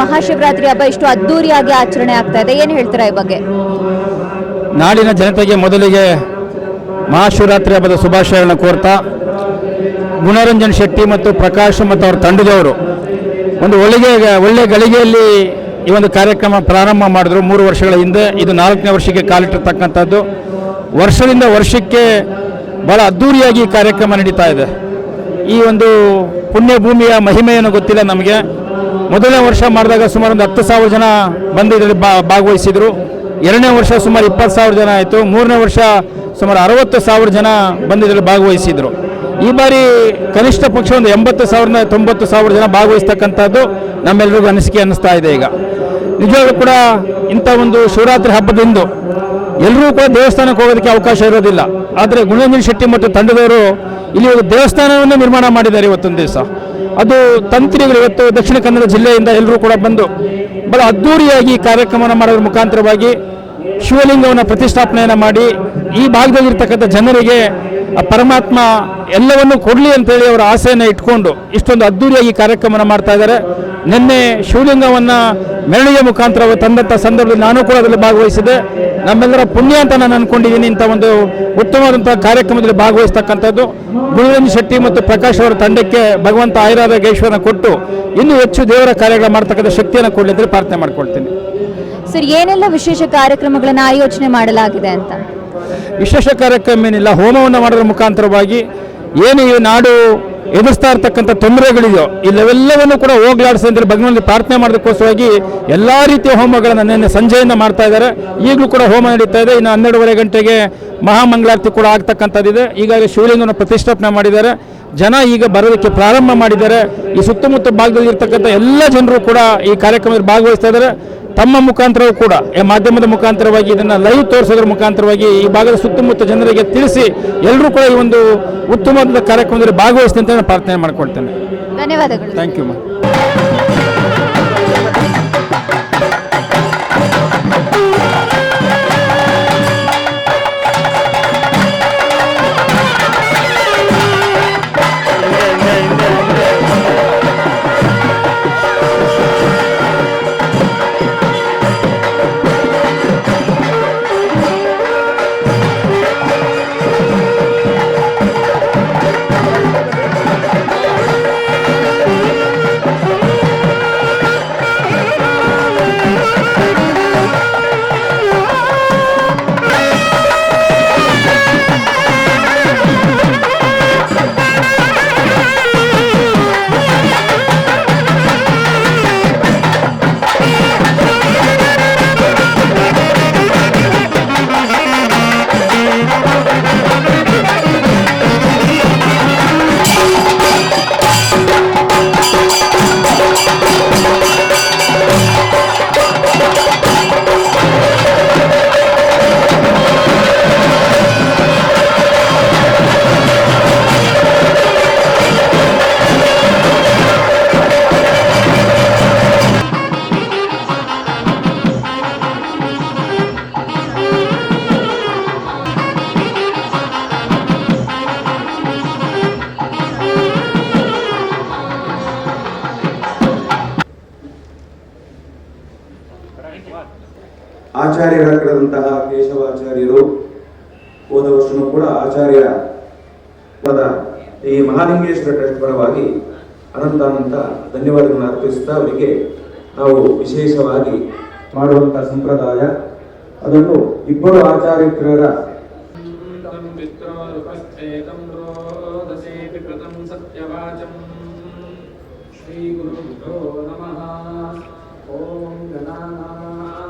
ಮಹಾಶಿವರಾತ್ರಿ ಹಬ್ಬ ಇಷ್ಟು ಅದ್ದೂರಿಯಾಗಿ ಆಚರಣೆ ಆಗ್ತಾ ಇದೆ. ಏನು ಹೇಳ್ತೀರಾ ಈ ಬಗ್ಗೆ? ನಾಡಿನ ಜನತೆಗೆ ಮೊದಲಿಗೆ ಮಹಾಶಿವರಾತ್ರಿ ಹಬ್ಬದ ಶುಭಾಶಯಗಳನ್ನು ಕೋರ್ತಾ, ಗುಣರಂಜನ್ ಶೆಟ್ಟಿ ಮತ್ತು ಪ್ರಕಾಶ್ ಮತ್ತು ಅವರ ತಂಡದವರು ಒಂದು ಒಳ್ಳೆಗೆ, ಒಳ್ಳೆ ಗಳಿಗೆಯಲ್ಲಿ ಈ ಒಂದು ಕಾರ್ಯಕ್ರಮ ಪ್ರಾರಂಭ ಮಾಡಿದ್ರು. ಮೂರು ವರ್ಷಗಳ ಹಿಂದೆ ಇದು ನಾಲ್ಕನೇ ವರ್ಷಕ್ಕೆ ಕಾಲಿಟ್ಟಿರ್ತಕ್ಕಂಥದ್ದು. ವರ್ಷದಿಂದ ವರ್ಷಕ್ಕೆ ಬಹಳ ಅದ್ಧೂರಿಯಾಗಿ ಕಾರ್ಯಕ್ರಮ ನಡೀತಾ ಇದೆ. ಈ ಒಂದು ಪುಣ್ಯ ಭೂಮಿಯ ಮಹಿಮೆಯನ್ನು ಗೊತ್ತಿಲ್ಲ ನಮಗೆ. ಮೊದಲನೇ ವರ್ಷ ಮಾಡಿದಾಗ ಸುಮಾರು ಒಂದು ಹತ್ತು ಸಾವಿರ ಜನ ಬಂದು ಇದರಲ್ಲಿ ಭಾಗವಹಿಸಿದರು. ಎರಡನೇ ವರ್ಷ ಸುಮಾರು ಇಪ್ಪತ್ತು ಸಾವಿರ ಜನ ಆಯಿತು. ಮೂರನೇ ವರ್ಷ ಸುಮಾರು ಅರವತ್ತು ಸಾವಿರ ಜನ ಬಂದು ಇದರಲ್ಲಿ ಭಾಗವಹಿಸಿದರು. ಈ ಬಾರಿ ಕನಿಷ್ಠ ಪಕ್ಷ ಒಂದು ಎಂಬತ್ತು ಸಾವಿರದ ತೊಂಬತ್ತು ಸಾವಿರ ಜನ ಭಾಗವಹಿಸ್ತಕ್ಕಂಥದ್ದು ನಮ್ಮೆಲ್ಲರಿಗೂ ಅನಿಸಿಕೆ ಅನ್ನಿಸ್ತಾ ಇದೆ ಈಗ. ನಿಜವಾಗ್ಲೂ ಕೂಡ ಇಂಥ ಒಂದು ಶಿವರಾತ್ರಿ ಹಬ್ಬದಂದು ಎಲ್ಲರೂ ಕೂಡ ದೇವಸ್ಥಾನಕ್ಕೆ ಹೋಗೋದಕ್ಕೆ ಅವಕಾಶ ಇರೋದಿಲ್ಲ. ಆದರೆ ಗುಣರಂಜನ್ ಶೆಟ್ಟಿ ಮತ್ತು ತಂಡದವರು ಇಲ್ಲಿ ಒಂದು ದೇವಸ್ಥಾನವನ್ನು ನಿರ್ಮಾಣ ಮಾಡಿದ್ದಾರೆ ಇವತ್ತೊಂದು ದಿವಸ. ಅದು ತಂತ್ರಿಗಳು ಇವತ್ತು ದಕ್ಷಿಣ ಕನ್ನಡ ಜಿಲ್ಲೆಯಿಂದ ಎಲ್ಲರೂ ಕೂಡ ಬಂದು ಬಹಳ ಅದ್ಧೂರಿಯಾಗಿ ಈ ಕಾರ್ಯಕ್ರಮವನ್ನು ಮಾಡೋದ್ರ ಮುಖಾಂತರವಾಗಿ ಶಿವಲಿಂಗವನ್ನು ಪ್ರತಿಷ್ಠಾಪನೆಯನ್ನು ಮಾಡಿ ಈ ಭಾಗದಲ್ಲಿರ್ತಕ್ಕಂಥ ಜನರಿಗೆ ಪರಮಾತ್ಮ ಎಲ್ಲವನ್ನೂ ಕೊಡಲಿ ಅಂತೇಳಿ ಅವರ ಆಸೆಯನ್ನು ಇಟ್ಕೊಂಡು ಇಷ್ಟೊಂದು ಅದ್ದೂರಿಯಾಗಿ ಕಾರ್ಯಕ್ರಮವನ್ನು ಮಾಡ್ತಾ ಇದ್ದಾರೆ. ನಿನ್ನೆ ಶಿವಲಿಂಗವನ್ನು ಮೆರವಣಿಗೆ ಮುಖಾಂತರ ತಂದಂಥ ಸಂದರ್ಭದಲ್ಲಿ ನಾನು ಕೂಡ ಅದರಲ್ಲಿ ಭಾಗವಹಿಸಿದೆ ನಮ್ಮೆಲ್ಲರ ಪುಣ್ಯ ಅಂತ ನಾನು ಅಂದ್ಕೊಂಡಿದ್ದೀನಿ ಇಂಥ ಒಂದು ಉತ್ತಮವಾದಂಥ ಕಾರ್ಯಕ್ರಮದಲ್ಲಿ ಭಾಗವಹಿಸ್ತಕ್ಕಂಥದ್ದು. ಗುರುರಂಜ್ ಶೆಟ್ಟಿ ಮತ್ತು ಪ್ರಕಾಶ್ ಅವರ ತಂಡಕ್ಕೆ ಭಗವಂತ ಆಯುರಾರೋಗ್ಯೇಶ್ವರನ ಕೊಟ್ಟು ಇನ್ನೂ ಹೆಚ್ಚು ದೇವರ ಕಾರ್ಯಗಳು ಮಾಡ್ತಕ್ಕಂಥ ಶಕ್ತಿಯನ್ನು ಕೊಡಲಿ ಅಂತ ಪ್ರಾರ್ಥನೆ ಮಾಡ್ಕೊಳ್ತೀನಿ. ಸರ್, ಏನೆಲ್ಲ ವಿಶೇಷ ಕಾರ್ಯಕ್ರಮಗಳನ್ನು ಆಯೋಜನೆ ಮಾಡಲಾಗಿದೆ ಅಂತ? ವಿಶೇಷ ಕಾರ್ಯಕ್ರಮ ಏನಿಲ್ಲ, ಹೋಮವನ್ನು ಮಾಡೋದ್ರ ಮುಖಾಂತರವಾಗಿ ಏನು ಈ ನಾಡು ಎದುರಿಸ್ತಾ ಇರ್ತಕ್ಕಂಥ ತೊಂದರೆಗಳಿದೆಯೋ ಇಲ್ಲವೆಲ್ಲವನ್ನು ಕೂಡ ಹೋಗ್ಲಾಡಿಸಿ ಅಂತೇಳಿ ಭಗವಂತ ಪ್ರಾರ್ಥನೆ ಮಾಡೋದಕ್ಕೋಸ್ಕರವಾಗಿ ಎಲ್ಲ ರೀತಿಯ ಹೋಮಗಳನ್ನು ನಿನ್ನೆ ಸಂಜೆಯಿಂದ ಮಾಡ್ತಾ ಇದ್ದಾರೆ. ಈಗಲೂ ಕೂಡ ಹೋಮ ನಡೀತಾ ಇದೆ. ಇನ್ನು ಹನ್ನೆರಡುವರೆ ಗಂಟೆಗೆ ಮಹಾಮಂಗಳಾರತಿ ಕೂಡ ಆಗ್ತಕ್ಕಂಥದ್ದಿದೆ. ಈಗಾಗಲೇ ಶಿವಲಿಂಗವನ್ನು ಪ್ರತಿಷ್ಠಾಪನೆ ಮಾಡಿದ್ದಾರೆ. ಜನ ಈಗ ಬರೋದಕ್ಕೆ ಪ್ರಾರಂಭ ಮಾಡಿದ್ದಾರೆ. ಈ ಸುತ್ತಮುತ್ತ ಭಾಗದಲ್ಲಿ ಇರ್ತಕ್ಕಂಥ ಎಲ್ಲ ಜನರು ಕೂಡ ಈ ಕಾರ್ಯಕ್ರಮದಲ್ಲಿ ಭಾಗವಹಿಸ್ತಾ ಇದ್ದಾರೆ. ತಮ್ಮ ಮುಖಾಂತರವೂ ಕೂಡ ಈ ಮಾಧ್ಯಮದ ಮುಖಾಂತರವಾಗಿ ಇದನ್ನು ಲೈವ್ ತೋರಿಸೋದ್ರ ಮುಖಾಂತರವಾಗಿ ಈ ಭಾಗದ ಸುತ್ತಮುತ್ತ ಜನರಿಗೆ ತಿಳಿಸಿ ಎಲ್ಲರೂ ಕೂಡ ಈ ಒಂದು ಉತ್ತಮವಾದ ಕಾರ್ಯಕ್ರಮದಲ್ಲಿ ಭಾಗವಹಿಸ್ತೀನಿ ಅಂತ ನಾನು ಪ್ರಾರ್ಥನೆ ಮಾಡ್ಕೊಳ್ತೇನೆ. ಧನ್ಯವಾದಗಳು. ಥ್ಯಾಂಕ್ ಯು ಮಾ ಆಚಾರ್ಯರ ಕಳೆದಂತಹ ಕೇಶವಾಚಾರ್ಯರು ಹೋದ ವರ್ಷನೂ ಕೂಡ ಆಚಾರ್ಯ ಪದ ಈ ಮಹಾಲಿಂಗೇಶ್ವರ ಟ್ರಸ್ಟ್ ಪರವಾಗಿ ಅನಂತಾನಂತ ಧನ್ಯವಾದಗಳನ್ನು ಅರ್ಪಿಸುತ್ತಾ ಅವರಿಗೆ ನಾವು ವಿಶೇಷವಾಗಿ ಮಾಡುವಂತಹ ಸಂಪ್ರದಾಯ. ಅದನ್ನು ಇಬ್ಬರು ಆಚಾರ್ಯರ ಶ್ರೀ ಗುರುಭ್ಯೋ ನಮಃ. ಓಂ ಗಣಾನಾಮ